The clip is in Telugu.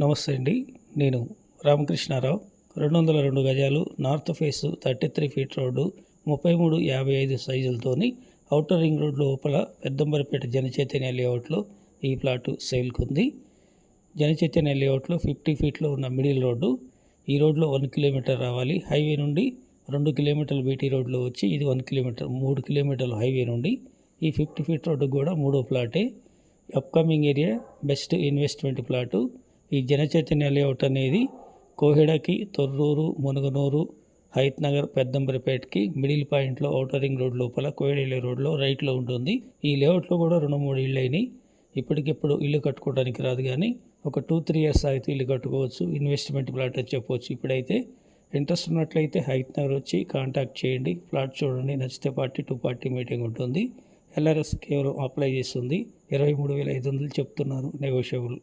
నమస్తే అండి. నేను రామకృష్ణారావు. రెండు వందల రెండు గజాలు north face thirty three feet road ముప్పై మూడు యాభై ఐదు సైజులతోని అవుటర్ రింగ్ రోడ్ లోపల పెద్దంబరపేట జనచైతన్య లేఅవుట్లో ఈ ప్లాటు సేల్కి ఉంది జనచైతన్య లేఅవుట్లో ఫిఫ్టీ ఫీట్లో ఉన్న మిడిల్ రోడ్డు. ఈ రోడ్లో వన్ కిలోమీటర్ రావాలి. హైవే నుండి రెండు కిలోమీటర్లు బీటీ రోడ్లో వచ్చి ఇది వన్ కిలోమీటర్ మూడు కిలోమీటర్లు హైవే నుండి. ఈ ఫిఫ్టీ ఫీట్ రోడ్డు కూడా మూడో ప్లాటే. Upcoming area best investment plot. ఈ జనచైతన్య లేఅవుట్ అనేది కోహెడకి తొర్రూరు మునుగనూరు హైత్ నగర్ పెద్దంబరిపేటకి మిడిల్ పాయింట్లో ఔటర్ రింగ్ రోడ్ లోపల కోయడేలి రోడ్లో రైట్లో ఉంటుంది. ఈ లేఅవుట్లో కూడా రెండు మూడు ఇళ్ళు అయినాయి ఇప్పటికిప్పుడు ఇల్లు కట్టుకోవడానికి రాదు కానీ ఒక టూ త్రీ ఇయర్స్ ఆగితే ఇల్లు కట్టుకోవచ్చు. ఇన్వెస్ట్మెంట్ ప్లాట్ అని చెప్పవచ్చు ఇప్పుడైతే ఇంట్రెస్ట్ ఉన్నట్లయితే హైత్ నగర్ వచ్చి కాంటాక్ట్ చేయండి. ప్లాట్ చూడండి. నచ్చితే పార్టీ టూ పార్టీ మీటింగ్ ఉంటుంది. ఎల్ఆర్ఎస్ కేవలం అప్లై చేస్తుంది. ఇరవై మూడు వేల ఐదు వందలు చెప్తున్నారు నెగోషియబుల్.